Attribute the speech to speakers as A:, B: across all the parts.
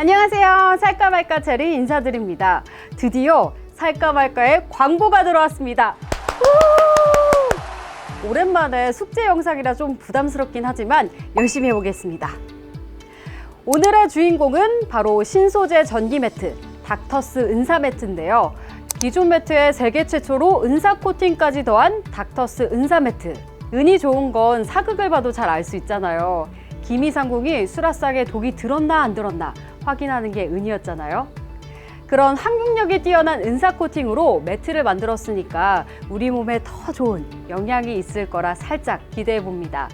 A: 안녕하세요. 살까 말까 체리 인사드립니다. 드디어 살까 말까의 광고가 들어왔습니다. 우! 오랜만에 숙제 영상이라 좀 부담스럽긴 하지만 열심히 해보겠습니다. 오늘의 주인공은 바로 신소재 전기 매트, 닥터스 은사 매트인데요. 기존 매트에 세계 최초로 은사 코팅까지 더한 닥터스 은사 매트. 은이 좋은 건 사극을 봐도 잘 알 수 있잖아요. 기미상궁이 수라상에 독이 들었나 안 들었나 확인하는 게 은이었잖아요. 그런 항균력이 뛰어난 은사 코팅으로 매트를 만들었으니까 우리 몸에 더 좋은 영향이 있을 거라 살짝 기대해 봅니다.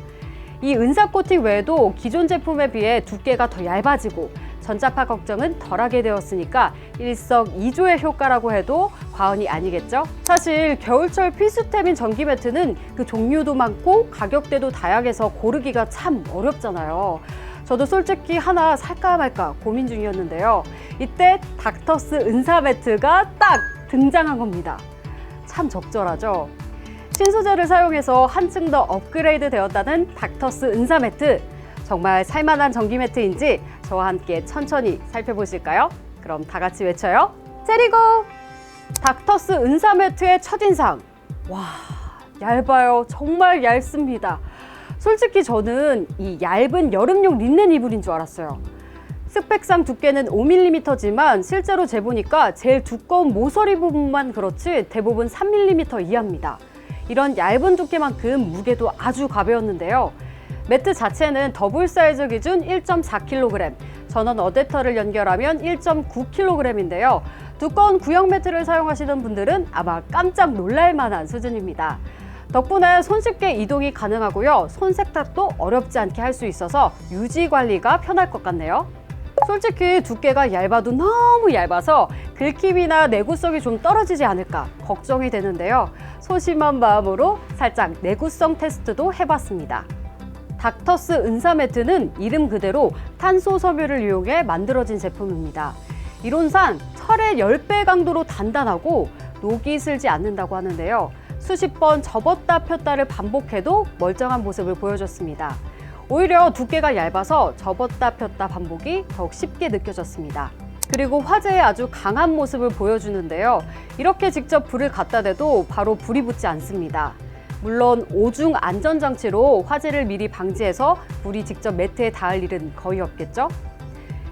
A: 이 은사 코팅 외에도 기존 제품에 비해 두께가 더 얇아지고 전자파 걱정은 덜하게 되었으니까 일석이조의 효과라고 해도 과언이 아니겠죠? 사실 겨울철 필수템인 전기 매트는 그 종류도 많고 가격대도 다양해서 고르기가 참 어렵잖아요. 저도 솔직히 하나 살까 말까 고민 중이었는데요. 이때 닥터스 은사 매트가 딱 등장한 겁니다. 참 적절하죠? 신소재를 사용해서 한층 더 업그레이드 되었다는 닥터스 은사 매트. 정말 살만한 전기 매트인지 저와 함께 천천히 살펴보실까요? 그럼 다 같이 외쳐요. 제리고! 닥터스 은사 매트의 첫인상. 와, 얇아요. 정말 얇습니다. 솔직히 저는 이 얇은 여름용 린넨 이불인 줄 알았어요. 스펙상 두께는 5mm지만 실제로 재보니까 제일 두꺼운 모서리 부분만 그렇지 대부분 3mm 이하입니다. 이런 얇은 두께만큼 무게도 아주 가벼웠는데요. 매트 자체는 더블 사이즈 기준 1.4kg, 전원 어댑터를 연결하면 1.9kg인데요. 두꺼운 구형 매트를 사용하시는 분들은 아마 깜짝 놀랄 만한 수준입니다. 덕분에 손쉽게 이동이 가능하고요. 손 세탁도 어렵지 않게 할 수 있어서 유지 관리가 편할 것 같네요. 솔직히 두께가 얇아도 너무 얇아서 긁힘이나 내구성이 좀 떨어지지 않을까 걱정이 되는데요. 소심한 마음으로 살짝 내구성 테스트도 해봤습니다. 닥터스 은사 매트는 이름 그대로 탄소 섬유를 이용해 만들어진 제품입니다. 이론상 철의 10배 강도로 단단하고 녹이 슬지 않는다고 하는데요. 수십 번 접었다 폈다를 반복해도 멀쩡한 모습을 보여줬습니다. 오히려 두께가 얇아서 접었다 폈다 반복이 더욱 쉽게 느껴졌습니다. 그리고 화재에 아주 강한 모습을 보여주는데요. 이렇게 직접 불을 갖다 대도 바로 불이 붙지 않습니다. 물론 오중 안전장치로 화재를 미리 방지해서 불이 직접 매트에 닿을 일은 거의 없겠죠?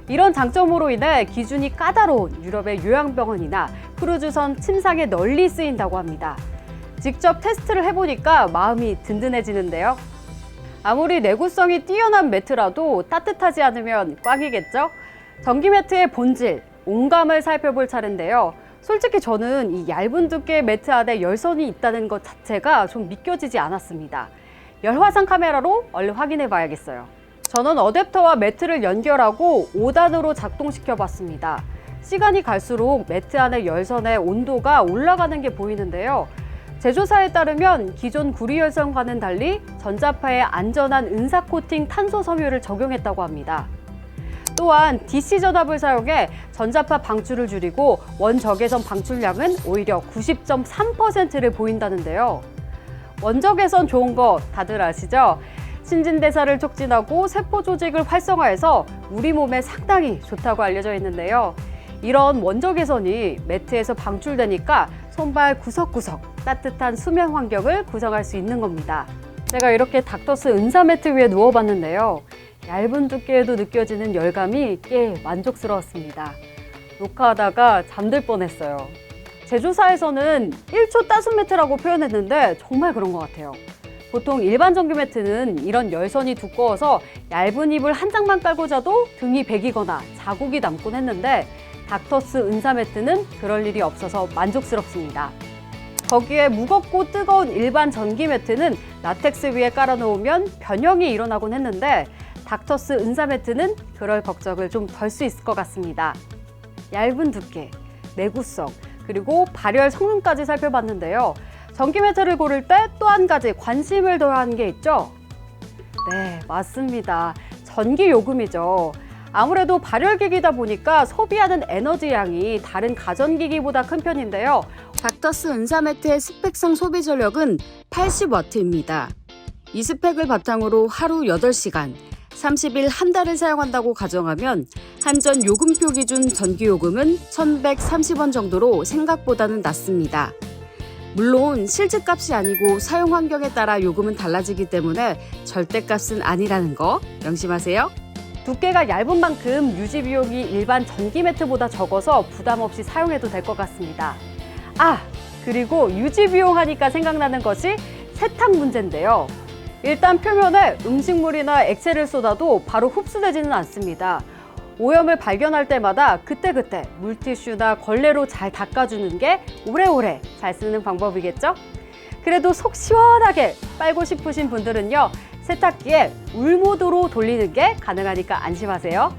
A: 이런 장점으로 인해 기준이 까다로운 유럽의 요양병원이나 크루즈선 침상에 널리 쓰인다고 합니다. 직접 테스트를 해보니까 마음이 든든해지는데요. 아무리 내구성이 뛰어난 매트라도 따뜻하지 않으면 꽝이겠죠? 전기 매트의 본질, 온감을 살펴볼 차례인데요. 솔직히 저는 이 얇은 두께의 매트 안에 열선이 있다는 것 자체가 좀 믿겨지지 않았습니다. 열화상 카메라로 얼른 확인해 봐야겠어요. 저는 어댑터와 매트를 연결하고 5단으로 작동시켜 봤습니다. 시간이 갈수록 매트 안의 열선의 온도가 올라가는 게 보이는데요. 제조사에 따르면 기존 구리 열선과는 달리 전자파에 안전한 은사 코팅 탄소 섬유를 적용했다고 합니다. 또한 DC 전압을 사용해 전자파 방출을 줄이고 원적외선 방출량은 오히려 90.3%를 보인다는데요. 원적외선 좋은 거 다들 아시죠? 신진대사를 촉진하고 세포 조직을 활성화해서 우리 몸에 상당히 좋다고 알려져 있는데요. 이런 원적외선이 매트에서 방출되니까 손발 구석구석 따뜻한 수면 환경을 구성할 수 있는 겁니다. 제가 이렇게 닥터스 은사 매트 위에 누워봤는데요. 얇은 두께에도 느껴지는 열감이 꽤 만족스러웠습니다. 녹화하다가 잠들 뻔했어요. 제조사에서는 1초 따순 매트라고 표현했는데 정말 그런 것 같아요. 보통 일반 전기 매트는 이런 열선이 두꺼워서 얇은 이불 한 장만 깔고 자도 등이 베기거나 자국이 남곤 했는데 닥터스 은사 매트는 그럴 일이 없어서 만족스럽습니다. 거기에 무겁고 뜨거운 일반 전기 매트는 라텍스 위에 깔아놓으면 변형이 일어나곤 했는데 닥터스 은사 매트는 그럴 걱정을 좀 덜 수 있을 것 같습니다. 얇은 두께, 내구성, 그리고 발열 성능까지 살펴봤는데요. 전기 매트를 고를 때 또 한 가지 관심을 둬야 하는 게 있죠? 네, 맞습니다. 전기 요금이죠. 아무래도 발열기기다 보니까 소비하는 에너지 양이 다른 가전기기보다 큰 편인데요. 닥터스 은사 매트의 스펙상 소비 전력은 80와트입니다. 이 스펙을 바탕으로 하루 8시간, 30일 한 달을 사용한다고 가정하면 한전 요금표 기준 전기요금은 1,130원 정도로 생각보다는 낮습니다. 물론 실제값이 아니고 사용 환경에 따라 요금은 달라지기 때문에 절대값은 아니라는 거 명심하세요. 두께가 얇은 만큼 유지 비용이 일반 전기 매트보다 적어서 부담 없이 사용해도 될 것 같습니다. 아, 그리고 유지 비용 하니까 생각나는 것이 세탁 문제인데요. 일단 표면에 음식물이나 액체를 쏟아도 바로 흡수되지는 않습니다. 오염을 발견할 때마다 그때그때 물티슈나 걸레로 잘 닦아주는 게 오래오래 잘 쓰는 방법이겠죠? 그래도 속 시원하게 빨고 싶으신 분들은요, 세탁기에 울모드로 돌리는 게 가능하니까 안심하세요.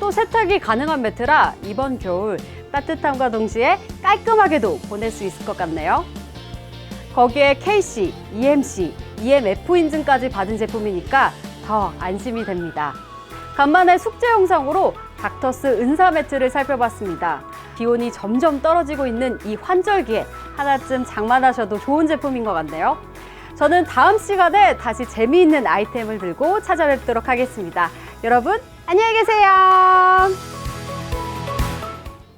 A: 또 세탁이 가능한 매트라 이번 겨울 따뜻함과 동시에 깔끔하게도 보낼 수 있을 것 같네요. 거기에 KC, EMC, EMF 인증까지 받은 제품이니까 더 안심이 됩니다. 간만에 숙제 영상으로 닥터스 은사 매트를 살펴봤습니다. 기온이 점점 떨어지고 있는 이 환절기에 하나쯤 장만하셔도 좋은 제품인 것 같네요. 저는 다음 시간에 다시 재미있는 아이템을 들고 찾아뵙도록 하겠습니다. 여러분, 안녕히 계세요.